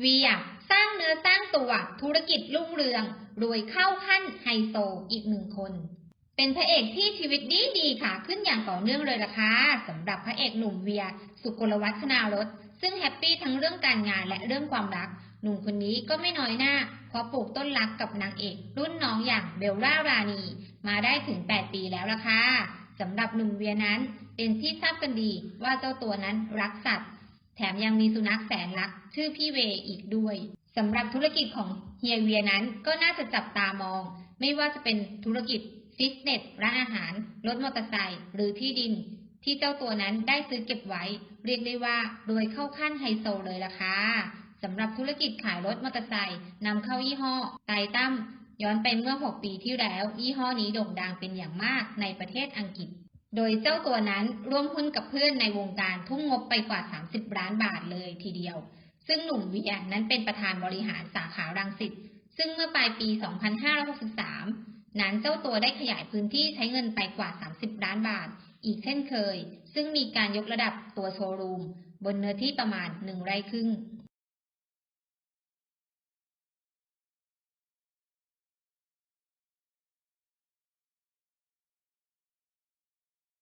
เวียสร้างเนื้อสร้างตัวธุรกิจรุ่งเรือง รวยเข้าขั้นไฮโซอีกหนึ่งคน เป็นพระเอกที่ชีวิตดีดีค่ะขึ้นอย่างต่อเนื่องเลยล่ะค่ะสำหรับพระเอกหนุ่มเวีย สุกลวัฒนารสซึ่งแฮปปี้ทั้งเรื่องการงานและเรื่องความรัก หนุ่มคนนี้ก็ไม่น้อยหน้าเพราะปลูกต้นรักกับนางเอก รุ่นน้องอย่างเบลล่ารานี มาได้ถึง 8 ปีแล้วล่ะค่ะสำหรับหนุ่มเวียนั้น เป็นที่ทราบกันดีว่าเจ้าตัวนั้นรักสัตว์ แถมยังมีสุนัขแสนรัก ชื่อพี่เวอีกด้วยสำหรับธุรกิจของเฮียเวียนั้นก็น่าจะจับตามอง ไม่ว่าจะเป็นธุรกิจฟิตเนสร้านอาหาร รถมอเตอร์ไซค์หรือที่ดิน ที่เจ้าตัวนั้นได้ซื้อเก็บไว้ เรียกได้ว่ารวยเข้าขั้นไฮโซเลยล่ะค่ะสำหรับธุรกิจขายรถมอเตอร์ไซค์นำเข้ายี่ห้อไทตั้มย้อนไปเมื่อ 6 ปีที่แล้ว ยี่ห้อนี้โด่งดังเป็นอย่างมากในประเทศอังกฤษ โดยเจ้าตัวนั้นร่วมหุ้นกับเพื่อนในวงการทุ่มงบไปกว่า 30 ล้านบาทเลยทีเดียว ซึ่งหนุ่มเวียนั้นเป็นประธานบริหารสาขารังสิต ซึ่งเมื่อปลายปี 2563 นั้นเจ้าตัวได้ขยายพื้นที่ใช้เงินไปกว่า 30 ล้านบาท อีกเช่นเคย ซึ่งมีการยกระดับตัวโชว์รูม บนเนื้อที่ประมาณ 1 ไร่ครึ่ง